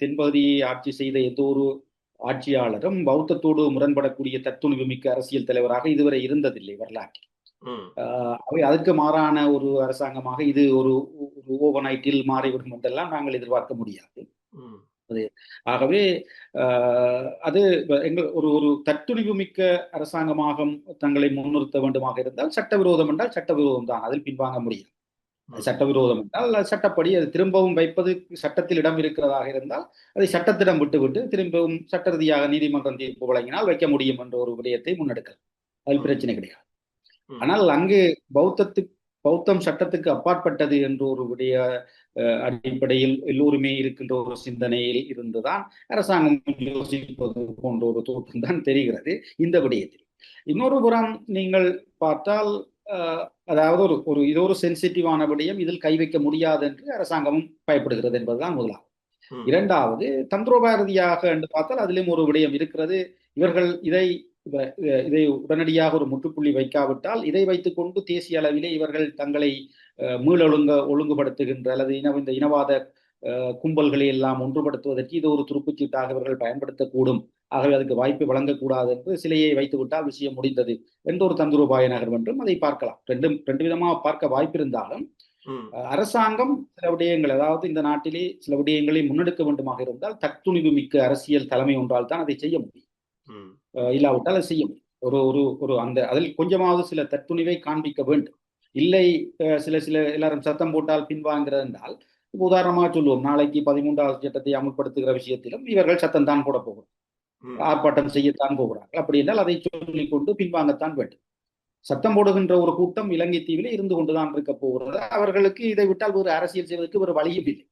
தென்பகுதியை ஆட்சி செய்த எந்த ஒரு ஆட்சியாளரும் பௌத்தத்தோடு முரண்படக்கூடிய தத்துணிவு மிக்க அரசியல் தலைவராக இதுவரை இருந்ததில்லை வரலாற்றில். அவை அதுக்கு மாறான ஒரு அரசாங்கமாக இது ஒரு ஒரு ஓவர் நைட்டில் மாறிவிடும் என்றெல்லாம் நாங்கள் எதிர்பார்க்க முடியாது. ஆகவே அது எங்கள் ஒரு ஒரு தத்துணிவு மிக்க அரசாங்கமாக தங்களை முன்னிறுத்த வேண்டுமாக இருந்தால் சட்டவிரோதம் என்றால் சட்டவிரோதம் தான். அதில் பின்வாங்க முடியும். சட்டவிரோதம் என்றால் சட்டப்படி அது திரும்பவும் வைப்பது சட்டத்தில் இடம் இருக்கிறதாக இருந்தால் அதை சட்டத்திடம் விட்டுவிட்டு திரும்பவும் சட்ட ரீதியாக நீதிமன்றம் தீர்ப்பு வழங்கினால் வைக்க முடியும் என்ற ஒரு விடயத்தை முன்னெடுக்கலாம் அதில். பிரச்சனை கிடையாது. ஆனால் அங்கு பௌத்தத்து பௌத்தம் சட்டத்துக்கு அப்பாற்பட்டது என்ற ஒரு விடய அடிப்படையில் எல்லோருமே இருக்கின்ற ஒரு சிந்தனையில் இருந்துதான் அரசாங்கம் யோசிப்பது போன்ற ஒரு தோற்றம் தான் தெரிகிறது இந்த விடயத்தில் இன்னொரு புறம் நீங்கள் பார்த்தால் அதாவது ஒரு ஒரு இது ஒரு சென்சிட்டிவான விடயம் இதில் கை வைக்க முடியாது என்று அரசாங்கமும் பயப்படுகிறது என்பதுதான் முதலாவது ம். இரண்டாவது தந்திரோபாய ரீதியாக என்று பார்த்தால் அதிலும் ஒரு விடயம் இருக்கிறது. இவர்கள் இதை இதை உடனடியாக ஒரு முற்றுப்புள்ளி வைக்காவிட்டால் இதை வைத்துக்கொண்டு தேசிய அளவிலே இவர்கள் தங்களை மீளொழுங்க ஒழுங்குபடுத்துகின்ற அல்லது இன இந்த இனவாத கும்பல்களை எல்லாம் ஒன்றுபடுத்துவதற்கு இது ஒரு துருப்புச்சீட்டாக இவர்கள் பயன்படுத்தக்கூடும். ஆகவே அதுக்கு வாய்ப்பு வழங்கக்கூடாது என்று சிலையை வைத்து விட்டால் விஷயம் முடிந்தது என்ற ஒரு தந்திரோபாய நகர் என்றும் அதை பார்க்கலாம். ரெண்டும் ரெண்டு விதமாக பார்க்க வாய்ப்பு இருந்தாலும் அரசாங்கம் சில விடயங்கள் அதாவது இந்த நாட்டிலே சில விடயங்களை முன்னெடுக்க வேண்டுமாக இருந்தால் தத்துணிவு மிக்க அரசியல் தலைமை ஒன்றால் தான் அதை செய்ய முடியும். இல்லாவிட்டால் அதை செய்ய முடியும். ஒரு ஒரு ஒரு அந்த அதில் கொஞ்சமாவது சில தத்துணிவை காண்பிக்க வேண்டும். இல்லை சில சில எல்லாரும் சத்தம் போட்டால் பின்வாங்கிறது என்றால் உதாரணமாக சொல்லுவோம் நாளைக்கு பதிமூன்றாவது சட்டத்தை அமல்படுத்துகிற விஷயத்திலும் இவர்கள் சத்தம் தான் போட போகிறோம் ம். ஆர்ப்பாட்டம் செய்யத்தான் போகிறார்கள். அப்படி என்றால் அதை சொல்லிக் கொண்டு பின்வாங்கத்தான் வேண்டும். சத்தம் போடுகின்ற ஒரு கூட்டம் இலங்கை தீவிலே இருந்து கொண்டுதான் இருக்க போகிறது. அவர்களுக்கு இதை விட்டால் ஒரு அரசியல் செய்வதற்கு ஒரு வழியும் இல்லை.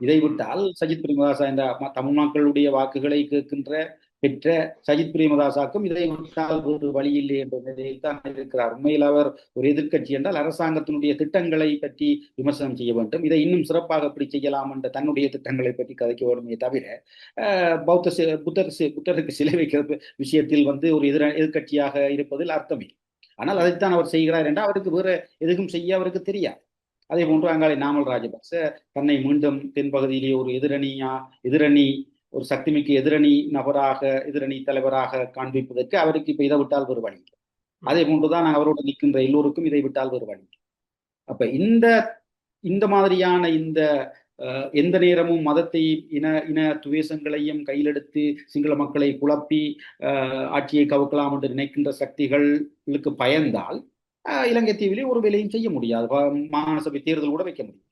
இதை விட்டால் சஜித் பிரேமதாசா இந்த ம- தமிழ் மக்களுடைய வாக்குகளை கேட்கின்ற பெற்ற சஜித் பிரேமதாசாக்கும் இதை ஒரு வழி இல்லை என்ற நிலையில் தான் இருக்கிறார். உண்மையில் அவர் ஒரு எதிர்க்கட்சி என்றால் அரசாங்கத்தினுடைய திட்டங்களை பற்றி விமர்சனம் செய்ய வேண்டும். இதை இன்னும் சிறப்பாக எப்படி செய்யலாம் என்ற தன்னுடைய திட்டங்களை பற்றி கதைக்க வேண்டுமே தவிர பௌத்த புத்தர் புத்தருக்கு சிலை வைக்கிற விஷயத்தில் வந்து ஒரு எதிர எதிர்க்கட்சியாக இருப்பதில் அர்த்தமில்லை ஆனால் அதைத்தான் அவர் செய்கிறார் என்றால் அவருக்கு வேற எதுவும் செய்ய அவருக்கு தெரியாது. அதே போன்று அங்காளி நாமல் ராஜபக்ச தன்னை மீண்டும் தென்பகுதியிலே ஒரு எதிரணியா எதிரணி ஒரு சக்திமிக்க எதிரணி நபராக எதிரணி தலைவராக காண்பிப்பதற்கு அவருக்கு இப்ப இதை விட்டால் ஒரு வழி இல்லை. அதே போன்றுதான் அவரோடு நிற்கின்ற எல்லோருக்கும் இதை விட்டால் ஒரு வழி இல்லை. அப்ப இந்த இந்த மாதிரியான இந்த அஹ், எந்த நேரமும் மதத்தை இன இன துவேஷங்களையும் கையிலெடுத்து சிங்கள மக்களை குழப்பி அஹ், ஆட்சியை கவுக்கலாம் என்று நினைக்கின்ற சக்திகளுக்கு பயந்தால் இலங்கை தீவிலே ஒரு வேலையும் செய்ய முடியாது மாகாண சபை தேர்தல் கூட வைக்க முடியும்